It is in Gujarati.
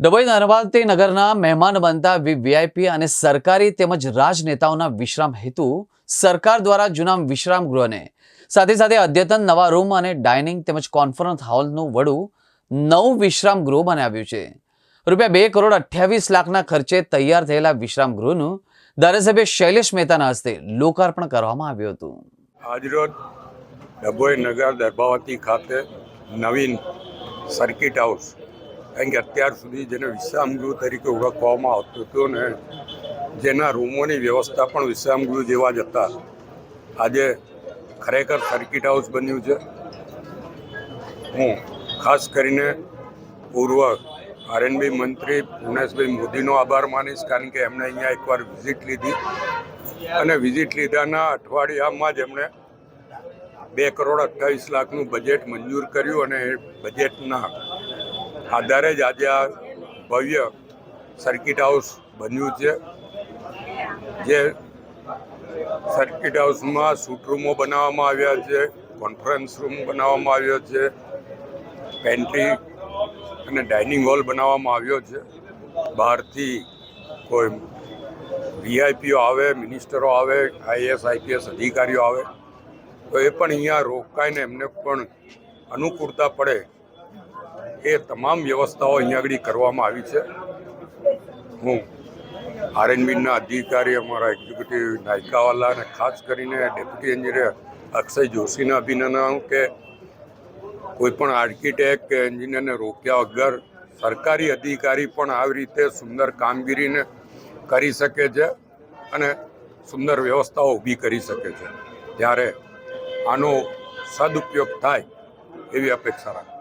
ડભોઈ નર્મદા નગરના મહેમાન બનતા વીવીઆઈપી અને સરકારી તેમજ રાજનેતાઓના વિશ્રામ હેતુ સરકાર દ્વારા જૂના વિશ્રામ ગૃહને. સાથે સાથે અદ્યતન નવા રૂમ અને ડાઇનિંગ તેમજ કોન્ફરન્સ હોલનું વડું નવું વિશ્રામ ગૃહ બનાવ્યું છે. રૂપિયા બે કરોડ અઠ્યાવીસ લાખના ખર્ચે તૈયાર થયેલા વિશ્રામ ગૃહનું ધારાસભ્ય શૈલેષ મહેતાના હસ્તે લોકાર્પણ કરવામાં આવ્યું હતું. આજરોજ ડભોઈ નગર દર્ભાવતી ખાતે નવીન સર્કિટ હાઉસ કારણ કે અત્યાર સુધી જેને વિશ્રામગૃહ તરીકે ઓળખવામાં આવતું હતું ને જેના રૂમોની વ્યવસ્થા પણ વિશ્રામગૃહ જેવા જ હતા. આજે ખરેખર સર્કિટ હાઉસ બન્યું છે. હું ખાસ કરીને પૂર્વ આરએનબી મંત્રી પુણેશભાઈ મોદીનો આભાર માનીશ કારણ કે એમણે અહીંયા એકવાર વિઝિટ લીધી અને વિઝિટ લીધાના અઠવાડિયામાં જ એમણે બે કરોડ અઠ્ઠાવીસ લાખનું બજેટ મંજૂર કર્યું અને એ બજેટના આધારે જ આજે આ ભવ્ય સર્કિટ હાઉસ બન્યું છે. જે સર્કિટ હાઉસમાં સૂટ રૂમો બનાવવામાં આવ્યા છે, કોન્ફરન્સ રૂમ બનાવવામાં આવ્યો છે, પેન્ટ્રી અને ડાઇનિંગ હોલ બનાવવામાં આવ્યો છે. બહારથી કોઈ વીઆઈપીઓ આવે, મિનિસ્ટરો આવે આઈએસ આઈપીએસ અધિકારીઓ આવે, તો એ પણ અહીંયા રોકાઈને એમને પણ અનુકૂળતા પડે એ તમામ વ્યવસ્થાઓ અહીંયા આગળ કરવામાં આવી છે. હું આરએનબીના અધિકારી, અમારા એક્ઝિક્યુટિવ નાયકાવાલા અને ખાસ કરીને ડેપ્યુટી એન્જિનિયર અક્ષય જોશીને અભિનંદન કે કોઈપણ આર્કિટેક્ટ કે એન્જિનિયરને રોક્યા વગર સરકારી અધિકારી પણ આવી રીતે સુંદર કામગીરીને કરી શકે છે અને સુંદર વ્યવસ્થાઓ ઊભી કરી શકે છે. ત્યારે આનો સદુપયોગ થાય એવી અપેક્ષા રાખું.